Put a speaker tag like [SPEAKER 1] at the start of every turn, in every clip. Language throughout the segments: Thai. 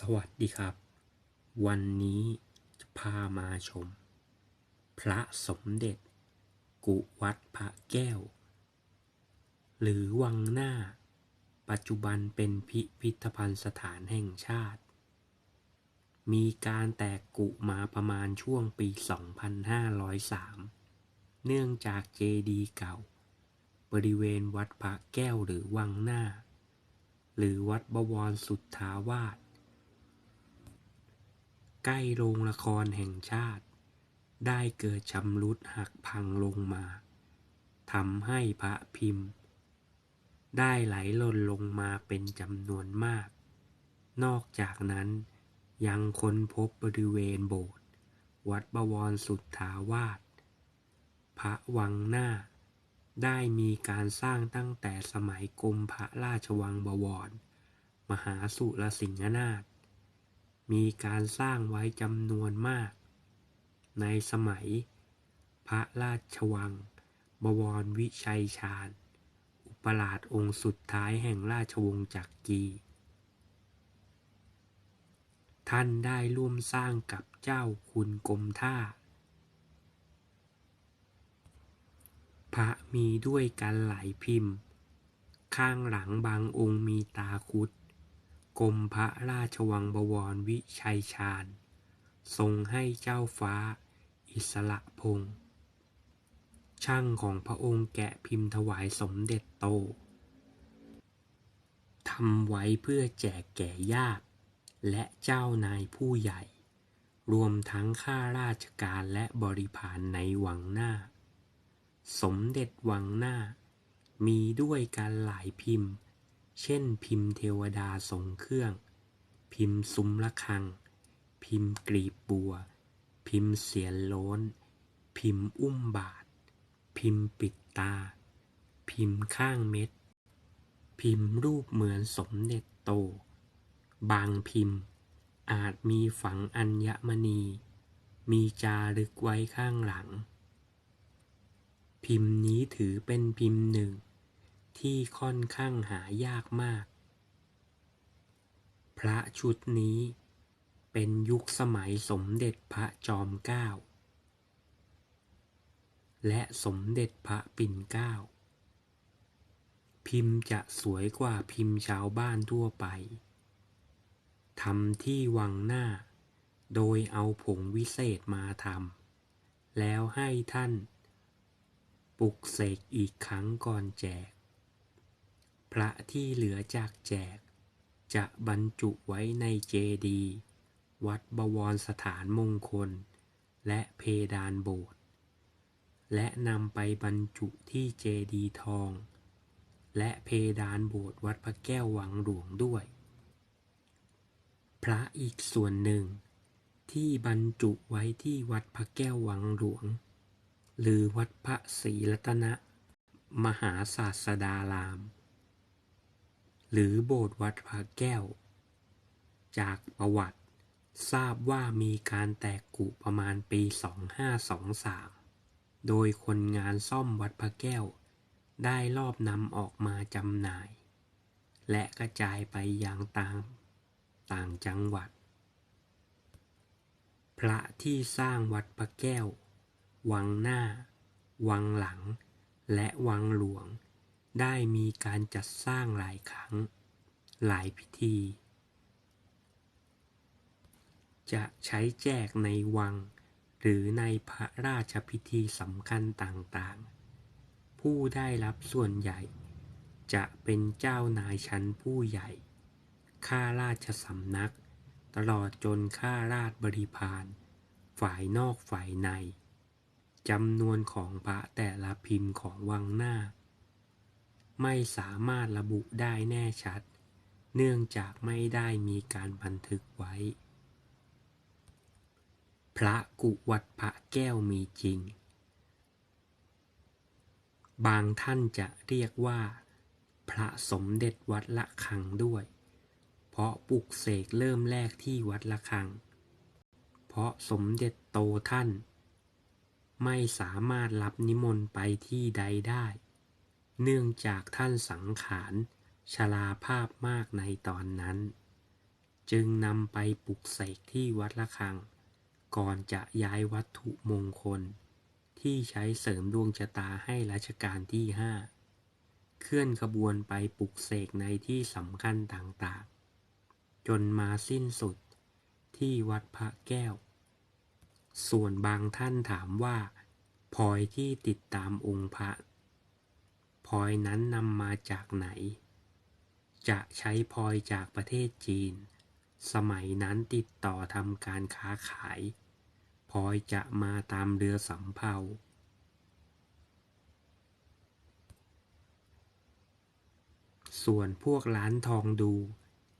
[SPEAKER 1] สวัสดีครับ วันนี้จะพามาชม พระสมเด็จ กุวัดพระแก้ว หรือวังหน้า ปัจจุบันเป็นพิพิธภัณฑ์สถานแห่งชาติ มีการแตกกุมาประมาณช่วงปี 2503 เนื่องจากเจดีเก่า บริเวณวัดพระแก้วหรือวังหน้าหรือวัดบวรสุทธาวาส ใกล้โรงละครแห่งชาติ ได้เกิดชำรุดหักพังลงมาทำให้พระพิมพ์ ได้ไหลหล่นลงมาเป็นจำนวนมาก นอกจากนั้นยังค้นพบบริเวณโบสถ์วัดบวรสุทธาวาสพระวังหน้า ได้มีการสร้างตั้งแต่สมัยกรมพระราชวังบวร มหาสุรสิงหนาถ มีการสร้างไว้จำนวนมาก ในสมัย พระราชวัง บวรวิชัยชาญ อุปราชองค์สุดท้ายแห่งราชวงศ์จักรีท่านได้ร่วมสร้างกับเจ้าคุณกรมท่า พระมีด้วยกันหลายพิมพ์ ข้างหลังบางองค์มีตาคุด กรมพระราชวังบวรวิชัยชาญ ทรงให้เจ้าฟ้า อิสระพงษ์ช่างของพระองค์แกะพิมพ์ถวายสมเด็จโตทำไว้เพื่อแจกแก่ญาติและเจ้านายผู้ใหญ่ รวมทั้งข้าราชการและบริพารในวังหน้า สมเด็จวังหน้า มีด้วยกันหลายพิมพ์ เช่น พิมพ์เทวดาทรงเครื่อง พิมพ์ซุ้มระฆัง พิมพ์กลีบบัว พิมพ์เสียนโล้น พิมพ์อุ้มบาท พิมพ์ปิดตา พิมพ์ข้างเม็ด พิมพ์รูปเหมือนสมเด็จโต บางพิมพ์ อาจมีฝังอัญมณี มีจารึกไว้ข้างหลัง พิมพ์นี้ถือเป็นพิมพ์หนึ่ง ที่ค่อนข้างหายากมาก พระชุดนี้เป็นยุคสมัยสมเด็จพระจอมเกล้าและสมเด็จพระปิ่นเกล้าพิมพ์จะสวยกว่าพิมพ์ชาวบ้านทั่วไปทำที่วังหน้า โดยเอาผงวิเศษมาทำแล้วให้ท่าน ปลุกเสกอีกครั้งก่อนแจก พระที่เหลือจากแจก จะบรรจุไว้ในเจดีย์วัดบวรสถานมงคล และเพดานโบสถ์และนำไปบรรจุที่เจดีย์ทอง และเพดานโบสถ์วัดพระแก้ววังหลวงด้วย พระอีกส่วนหนึ่ง ที่บรรจุไว้ที่วัดพระแก้ววังหลวง หรือวัดพระศรีรัตนมหาศาสดาราม หรือโบสถ์วัดพระแก้ว จากประวัติทราบว่ามีการแตกกุประมาณปี 2523 โดยคนงานซ่อมวัดพระแก้ว ได้รอบนำออกมาจำหน่าย และกระจายไปยังต่างต่างจังหวัด พระที่สร้างวัดพระแก้ว วังหน้า วังหลัง และวังหลวง ได้มีการจัดสร้างหลายครั้ง หลายพิธี จะใช้แจกในวัง หรือในพระราชพิธีสำคัญต่างๆ ผู้ได้รับส่วนใหญ่ จะเป็นเจ้านายชั้นผู้ใหญ่ ข้าราชสำนัก ตลอดจนข้าราชบริพาร ฝ่ายนอกฝ่ายในจำนวนของพระแต่ละพิมพ์ของวังหน้า ไม่สามารถระบุได้แน่ชัด เนื่องจากไม่ได้มีการบันทึกไว้ พระกุวัดพระแก้วมีจริง บางท่านจะเรียกว่า พระสมเด็จวัดละคังด้วย เพราะปลุกเสกเริ่มแรกที่วัดละคัง เพราะสมเด็จโตท่าน ไม่สามารถรับนิมนต์ไปที่ใดได้ เนื่องจากท่านสังขารชราภาพมากในตอนนั้น จึงนำไปปลุกเสกที่วัดละคัง ก่อนจะย้ายวัตถุมงคล ที่ใช้เสริมดวงชะตาให้รัชกาลที่ห้าเคลื่อนขบวนไปปลุกเสกในที่สำคัญต่างๆ จนมาสิ้นสุดที่วัดพระแก้ว ส่วนบางท่านถามว่าพลอยที่ติดตามองค์พระ พลอยนั้นนำมาจากไหน จะใช้พลอยจากประเทศจีน สมัยนั้นติดต่อทำการค้าขายพลอยจะมาตามเรือสำเภาส่วนพวกร้านทองดู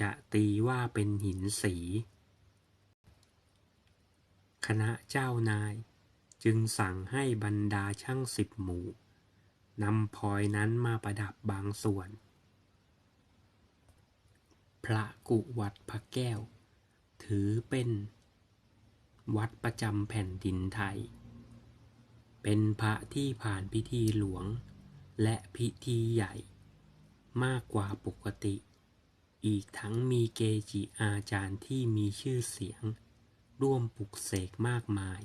[SPEAKER 1] จะตีว่าเป็นหินสี คณะเจ้านายจึงสั่งให้บรรดาช่างสิบหมู่ นำพลอยนั้นมาประดับบางส่วน พระกุวัดพระแก้ว ถือเป็นวัดประจำแผ่นดินไทย เป็นพระที่ผ่านพิธีหลวงและพิธีใหญ่ มากกว่าปกติ อีกทั้งมีเกจิอาจารย์ที่มีชื่อเสียง ร่วมปลุกเสกมากมาย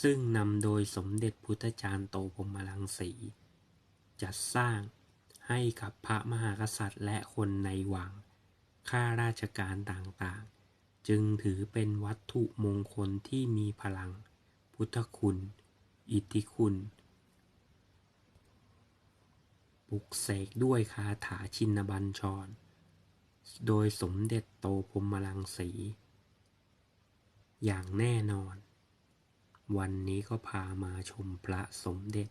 [SPEAKER 1] ซึ่งนำโดยสมเด็จพุทธจารย์โตพรมรังสี จัดสร้างให้กับพระมหากษัตริย์และคนในวัง ข้าราชการต่างๆ จึงถือเป็นวัตถุมงคลที่มีพลัง พุทธคุณ อิทธิคุณปลุกเสกด้วยคาถาชินบัญชร โดยสมเด็จโตพรมรังสี อย่างแน่นอน วันนี้ก็พามาชมพระสมเด็จ